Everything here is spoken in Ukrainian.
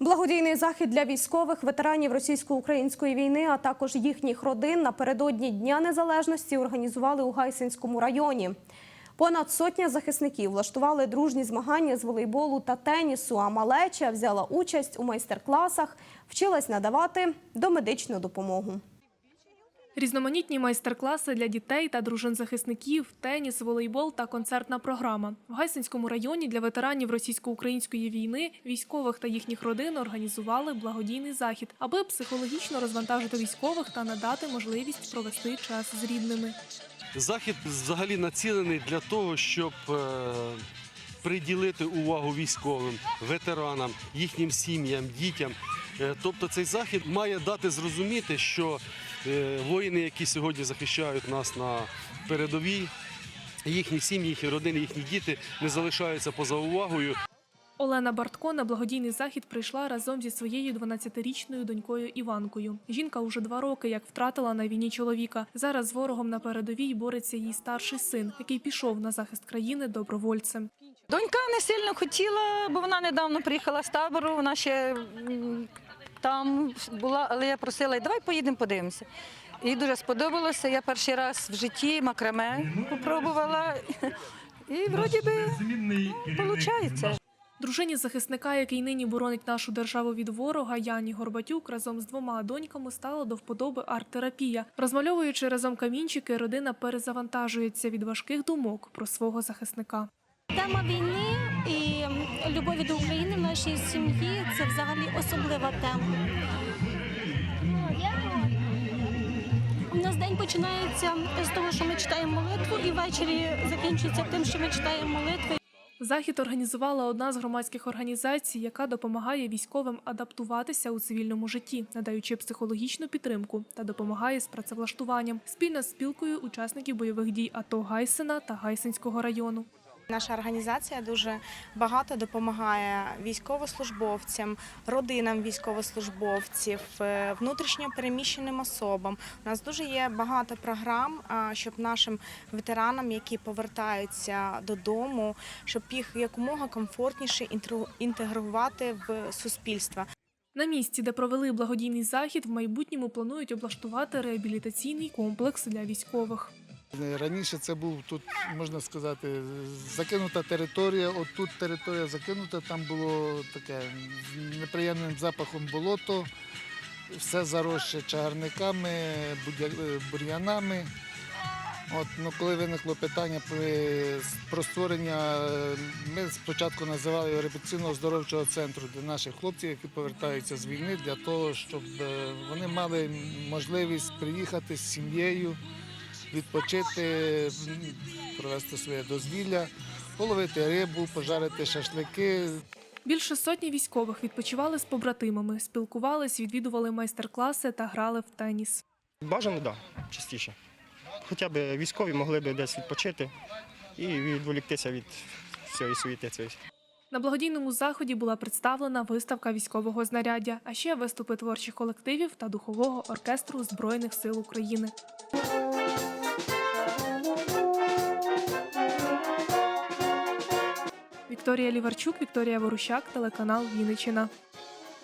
Благодійний захід для військових ветеранів російсько-української війни, а також їхніх родин напередодні Дня Незалежності організували у Гайсинському районі. Понад сотня захисників влаштували дружні змагання з волейболу та тенісу. А малеча взяла участь у майстер-класах, вчилась надавати домедичну допомогу. Різноманітні майстер-класи для дітей та дружин захисників, теніс, волейбол та концертна програма. В Гайсинському районі для ветеранів російсько-української війни, військових та їхніх родин організували благодійний захід, аби психологічно розвантажити військових та надати можливість провести час з рідними. Захід взагалі націлений для того, щоб е, приділити увагу військовим, ветеранам, їхнім сім'ям, дітям. Е, Тобто цей захід має дати зрозуміти, що воїни, які сьогодні захищають нас на передовій, їхні сім'ї, їхні родини, їхні діти не залишаються поза увагою. Олена Бартко на благодійний захід прийшла разом зі своєю 12-річною донькою Іванкою. Жінка уже два роки як втратила на війні чоловіка. Зараз з ворогом на передовій бореться її старший син, який пішов на захист країни добровольцем. Донька не сильно хотіла, бо вона недавно приїхала з табору, вона ще там була, але я просила, давай поїдемо подивимося. Їй дуже сподобалося. Я перший раз в житті макраме попробувала. І вроді би виходить. Дружині захисника, який нині боронить нашу державу від ворога, Яні Горбатюк разом з двома доньками стала до вподоби арт-терапія. Розмальовуючи разом камінчики, родина перезавантажується від важких думок про свого захисника. Тема війни і любові до України в нашій сім'ї це взагалі особлива тема. У нас день починається з того, що ми читаємо молитву, і ввечері закінчується тим, що ми читаємо молитви. Захід організувала одна з громадських організацій, яка допомагає військовим адаптуватися у цивільному житті, надаючи психологічну підтримку та допомагає з працевлаштуванням спільно з спілкою учасників бойових дій АТО Гайсина та Гайсинського району. Наша організація дуже багато допомагає військовослужбовцям, родинам військовослужбовців, е, внутрішньо переміщеним особам. У нас дуже є багато програм, щоб нашим ветеранам, які повертаються додому, щоб їх якомога комфортніше інтегрувати в суспільство. На місці, де провели благодійний захід, в майбутньому планують облаштувати реабілітаційний комплекс для військових. Раніше це був тут, можна сказати, закинута територія. От тут територія закинута, там було таке неприємним запахом болото, все заросше чагарниками, бур'янами. От, ну, коли виникло питання про створення, ми спочатку називали репетиційно оздоровчого центру для наших хлопців, які повертаються з війни, для того, щоб е, вони мали можливість приїхати з сім'єю відпочити, провести своє дозвілля, половити рибу, пожарити шашлики. Більше сотні військових відпочивали з побратимами, спілкувались, відвідували майстер-класи та грали в теніс. Бажано, так, да, частіше. Хоча б військові могли б десь відпочити і відволіктися від всієї суєти. На благодійному заході була представлена виставка військового знаряддя, а ще виступи творчих колективів та духового оркестру Збройних сил України. Вікторія Ліварчук, Вікторія Ворущак, телеканал Вінниччина.